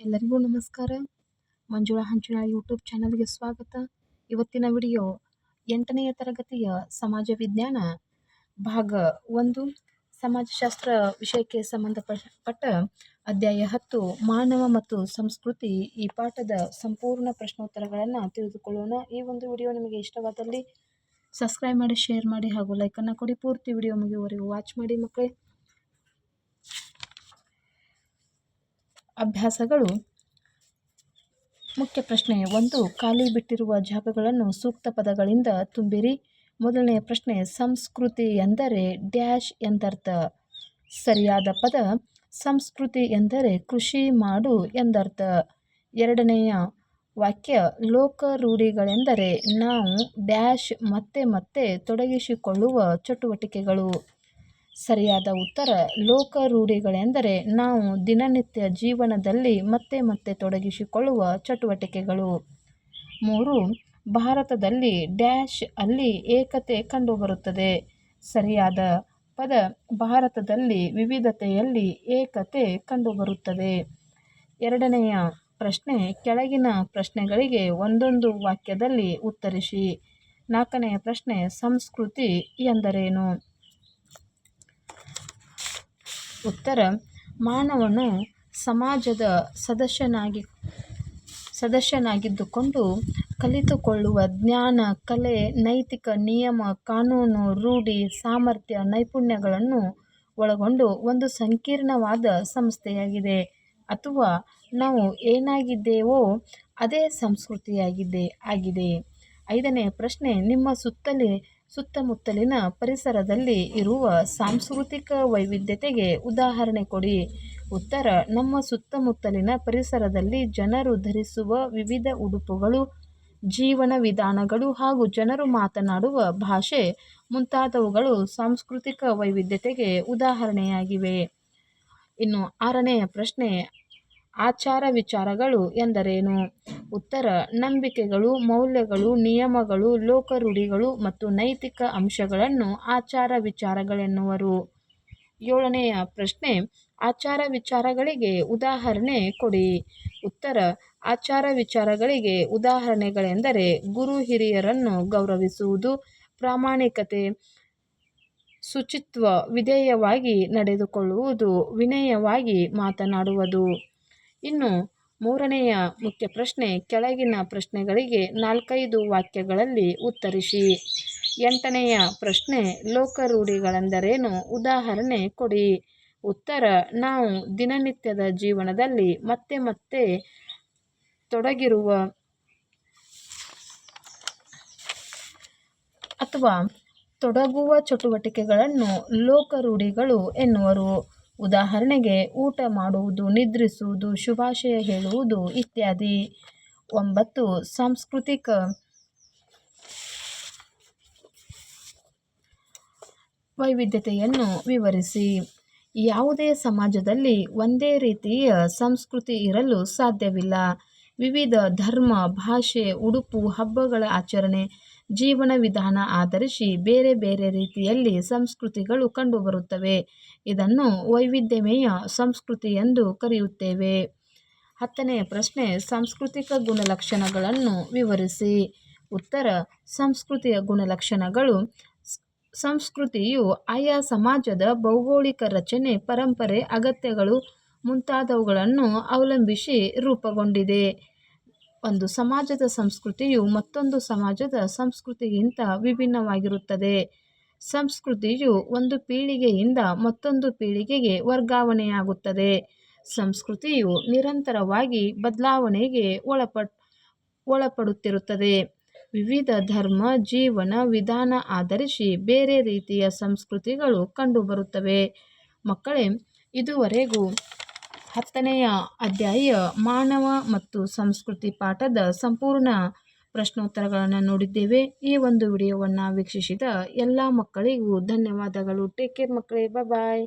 ಎಲ್ಲರಿಗೂ ನಮಸ್ಕಾರ. ಮಂಜುಳಾ ಹಂಚುಳ ಯೂಟ್ಯೂಬ್ ಚಾನಲ್ಗೆ ಸ್ವಾಗತ. ಇವತ್ತಿನ ವಿಡಿಯೋ ಎಂಟನೆಯ ತರಗತಿಯ ಸಮಾಜ ವಿಜ್ಞಾನ ಭಾಗ ಒಂದು. ಸಮಾಜಶಾಸ್ತ್ರ ವಿಷಯಕ್ಕೆ ಸಂಬಂಧಪಟ್ಟ ಅಧ್ಯಾಯ ಹತ್ತು, ಮಾನವ ಮತ್ತು ಸಂಸ್ಕೃತಿ ಈ ಪಾಠದ ಸಂಪೂರ್ಣ ಪ್ರಶ್ನೋತ್ತರಗಳನ್ನು ತಿಳಿದುಕೊಳ್ಳೋಣ. ಈ ಒಂದು ವಿಡಿಯೋ ನಿಮಗೆ ಇಷ್ಟವಾದಲ್ಲಿ ಸಬ್ಸ್ಕ್ರೈಬ್ ಮಾಡಿ, ಶೇರ್ ಮಾಡಿ ಹಾಗೂ ಲೈಕನ್ನು ಕೊಡಿ. ಪೂರ್ತಿ ವಿಡಿಯೋ ಮುಗಿಯುವವರೆಗೂ ವಾಚ್ ಮಾಡಿ ಮಕ್ಕಳೇ. ಅಭ್ಯಾಸಗಳು. ಮುಖ್ಯ ಪ್ರಶ್ನೆ ಒಂದು, ಖಾಲಿ ಬಿಟ್ಟಿರುವ ಜಾಗಗಳನ್ನು ಸೂಕ್ತ ಪದಗಳಿಂದ ತುಂಬಿರಿ. ಮೊದಲನೆಯ ಪ್ರಶ್ನೆ, ಸಂಸ್ಕೃತಿ ಎಂದರೆ ಡ್ಯಾಶ್ ಎಂದರ್ಥ. ಸರಿಯಾದ ಪದ, ಸಂಸ್ಕೃತಿ ಎಂದರೆ ಕೃಷಿ ಮಾಡು ಎಂದರ್ಥ. ಎರಡನೆಯ ವಾಕ್ಯ ಲೋಕ ರೂಢಿಗಳೆಂದರೆ ನಾವು ಡ್ಯಾಶ್ ಮತ್ತೆ ಮತ್ತೆ ತೊಡಗಿಸಿಕೊಳ್ಳುವ ಚಟುವಟಿಕೆಗಳು. ಸರಿಯಾದ ಉತ್ತರ ಲೋಕ ರೂಢಿಗಳೆಂದರೆ ನಾವು ದಿನನಿತ್ಯ ಜೀವನದಲ್ಲಿ ಮತ್ತೆ ಮತ್ತೆ ತೊಡಗಿಸಿಕೊಳ್ಳುವ ಚಟುವಟಿಕೆಗಳು. ಮೂರು, ಭಾರತದಲ್ಲಿ ಡ್ಯಾಶ್ ಅಲ್ಲಿ ಏಕತೆ ಕಂಡುಬರುತ್ತದೆ. ಸರಿಯಾದ ಪದ, ಭಾರತದಲ್ಲಿ ವಿವಿಧತೆಯಲ್ಲಿ ಏಕತೆ ಕಂಡುಬರುತ್ತದೆ. ಎರಡನೆಯ ಪ್ರಶ್ನೆ, ಕೆಳಗಿನ ಪ್ರಶ್ನೆಗಳಿಗೆ ಒಂದೊಂದು ವಾಕ್ಯದಲ್ಲಿ ಉತ್ತರಿಸಿ. ನಾಲ್ಕನೆಯ ಪ್ರಶ್ನೆ, ಸಂಸ್ಕೃತಿ ಎಂದರೇನು? ಉತ್ತರ, ಮಾನವನು ಸಮಾಜದ ಸದಸ್ಯನಾಗಿ, ಸದಸ್ಯನಾಗಿದ್ದುಕೊಂಡು ಕಲಿತುಕೊಳ್ಳುವ ಜ್ಞಾನ, ಕಲೆ, ನೈತಿಕ ನಿಯಮ, ಕಾನೂನು, ರೂಢಿ, ಸಾಮರ್ಥ್ಯ, ನೈಪುಣ್ಯಗಳನ್ನು ಒಳಗೊಂಡು ಒಂದು ಸಂಕೀರ್ಣವಾದ ಸಂಸ್ಥೆಯಾಗಿದೆ. ಅಥವಾ ನಾವು ಏನಾಗಿದ್ದೇವೋ ಅದೇ ಸಂಸ್ಕೃತಿಯಾಗಿದೆ, ಆಗಿದೆ. ಐದನೇ ಪ್ರಶ್ನೆ, ನಿಮ್ಮ ಸುತ್ತಲೇ ಸುತ್ತಮುತ್ತಲಿನ ಪರಿಸರದಲ್ಲಿ ಇರುವ ಸಾಂಸ್ಕೃತಿಕ ವೈವಿಧ್ಯತೆಗೆ ಉದಾಹರಣೆ ಕೊಡಿ. ಉತ್ತರ, ನಮ್ಮ ಸುತ್ತಮುತ್ತಲಿನ ಪರಿಸರದಲ್ಲಿ ಜನರು ಧರಿಸುವ ವಿವಿಧ ಉಡುಪುಗಳು, ಜೀವನ ವಿಧಾನಗಳು ಹಾಗೂ ಜನರು ಮಾತನಾಡುವ ಭಾಷೆ ಮುಂತಾದವುಗಳು ಸಾಂಸ್ಕೃತಿಕ ವೈವಿಧ್ಯತೆಗೆ ಉದಾಹರಣೆಯಾಗಿವೆ. ಇನ್ನು ಆರನೆಯ ಪ್ರಶ್ನೆ ಆಚಾರ ವಿಚಾರಗಳು ಎಂದರೇನು? ಉತ್ತರ, ನಂಬಿಕೆಗಳು, ಮೌಲ್ಯಗಳು, ನಿಯಮಗಳು, ಲೋಕರೂಢಿಗಳು ಮತ್ತು ನೈತಿಕ ಅಂಶಗಳನ್ನು ಆಚಾರ ವಿಚಾರಗಳೆನ್ನುವರು. ಏಳನೆಯ ಪ್ರಶ್ನೆ, ಆಚಾರ ವಿಚಾರಗಳಿಗೆ ಉದಾಹರಣೆ ಕೊಡಿ. ಉತ್ತರ, ಆಚಾರ ವಿಚಾರಗಳಿಗೆ ಉದಾಹರಣೆಗಳೆಂದರೆ ಗುರು ಹಿರಿಯರನ್ನು ಗೌರವಿಸುವುದು, ಪ್ರಾಮಾಣಿಕತೆ, ಶುಚಿತ್ವ, ವಿಧೇಯವಾಗಿ ನಡೆದುಕೊಳ್ಳುವುದು, ವಿನಯವಾಗಿ ಮಾತನಾಡುವುದು. ಇನ್ನು ಮೂರನೆಯ ಮುಖ್ಯ ಪ್ರಶ್ನೆ, ಕೆಳಗಿನ ಪ್ರಶ್ನೆಗಳಿಗೆ ನಾಲ್ಕೈದು ವಾಕ್ಯಗಳಲ್ಲಿ ಉತ್ತರಿಸಿ. ಎಂಟನೆಯ ಪ್ರಶ್ನೆ, ಲೋಕರೂಢಿಗಳೆಂದರೇನು? ಉದಾಹರಣೆ ಕೊಡಿ. ಉತ್ತರ, ನಾವು ದಿನನಿತ್ಯದ ಜೀವನದಲ್ಲಿ ಮತ್ತೆ ಮತ್ತೆ ತೊಡಗಿರುವ ಅಥವಾ ತೊಡಗುವ ಚಟುವಟಿಕೆಗಳನ್ನು ಲೋಕರೂಢಿಗಳು ಎನ್ನುವರು. ಉದಾಹರಣೆಗೆ ಊಟ ಮಾಡುವುದು, ನಿದ್ರಿಸುವುದು, ಶುಭಾಶಯ ಹೇಳುವುದು ಇತ್ಯಾದಿ. ಒಂಬತ್ತು, ಸಾಂಸ್ಕೃತಿಕ ವೈವಿಧ್ಯತೆಯನ್ನು ವಿವರಿಸಿ. ಯಾವುದೇ ಸಮಾಜದಲ್ಲಿ ಒಂದೇ ರೀತಿಯ ಸಂಸ್ಕೃತಿ ಇರಲು ಸಾಧ್ಯವಿಲ್ಲ. ವಿವಿಧ ಧರ್ಮ, ಭಾಷೆ, ಉಡುಪು, ಹಬ್ಬಗಳ ಆಚರಣೆ, ಜೀವನ ವಿಧಾನ ಆಧರಿಸಿ ಬೇರೆ ಬೇರೆ ರೀತಿಯಲ್ಲಿ ಸಂಸ್ಕೃತಿಗಳು ಕಂಡುಬರುತ್ತವೆ. ಇದನ್ನು ವೈವಿಧ್ಯಮಯ ಸಂಸ್ಕೃತಿ ಎಂದು ಕರೆಯುತ್ತೇವೆ. ಹತ್ತನೆಯ ಪ್ರಶ್ನೆ, ಸಾಂಸ್ಕೃತಿಕ ಗುಣಲಕ್ಷಣಗಳನ್ನು ವಿವರಿಸಿ. ಉತ್ತರ, ಸಂಸ್ಕೃತಿಯ ಗುಣಲಕ್ಷಣಗಳು. ಸಂಸ್ಕೃತಿಯು ಆಯಾ ಸಮಾಜದ ಭೌಗೋಳಿಕ ರಚನೆ, ಪರಂಪರೆ, ಅಗತ್ಯಗಳು ಮುಂತಾದವುಗಳನ್ನು ಅವಲಂಬಿಸಿ ರೂಪುಗೊಂಡಿದೆ. ಒಂದು ಸಮಾಜದ ಸಂಸ್ಕೃತಿಯು ಮತ್ತೊಂದು ಸಮಾಜದ ಸಂಸ್ಕೃತಿಗಿಂತ ವಿಭಿನ್ನವಾಗಿರುತ್ತದೆ. ಸಂಸ್ಕೃತಿಯು ಒಂದು ಪೀಳಿಗೆಯಿಂದ ಮತ್ತೊಂದು ಪೀಳಿಗೆಗೆ ವರ್ಗಾವಣೆಯಾಗುತ್ತದೆ. ಸಂಸ್ಕೃತಿಯು ನಿರಂತರವಾಗಿ ಬದಲಾವಣೆಗೆ ಒಳಪಟ್ ಒಳಪಡುತ್ತಿರುತ್ತದೆ. ವಿವಿಧ ಧರ್ಮ, ಜೀವನ ವಿಧಾನ ಆಧರಿಸಿ ಬೇರೆ ರೀತಿಯ ಸಂಸ್ಕೃತಿಗಳು ಕಂಡುಬರುತ್ತವೆ. ಮಕ್ಕಳೇ, ಇದುವರೆಗೂ ಹತ್ತನೆಯ ಅಧ್ಯಾಯ ಮಾನವ ಮತ್ತು ಸಂಸ್ಕೃತಿ ಪಾಠದ ಸಂಪೂರ್ಣ ಪ್ರಶ್ನೋತ್ತರಗಳನ್ನು ನೋಡಿದ್ದೇವೆ. ಈ ಒಂದು ವಿಡಿಯೋವನ್ನು ವೀಕ್ಷಿಸಿದ ಎಲ್ಲ ಮಕ್ಕಳಿಗೂ ಧನ್ಯವಾದಗಳು. ಟೇಕ್ ಕೇರ್ ಮಕ್ಕಳೇ. ಬಾಯ್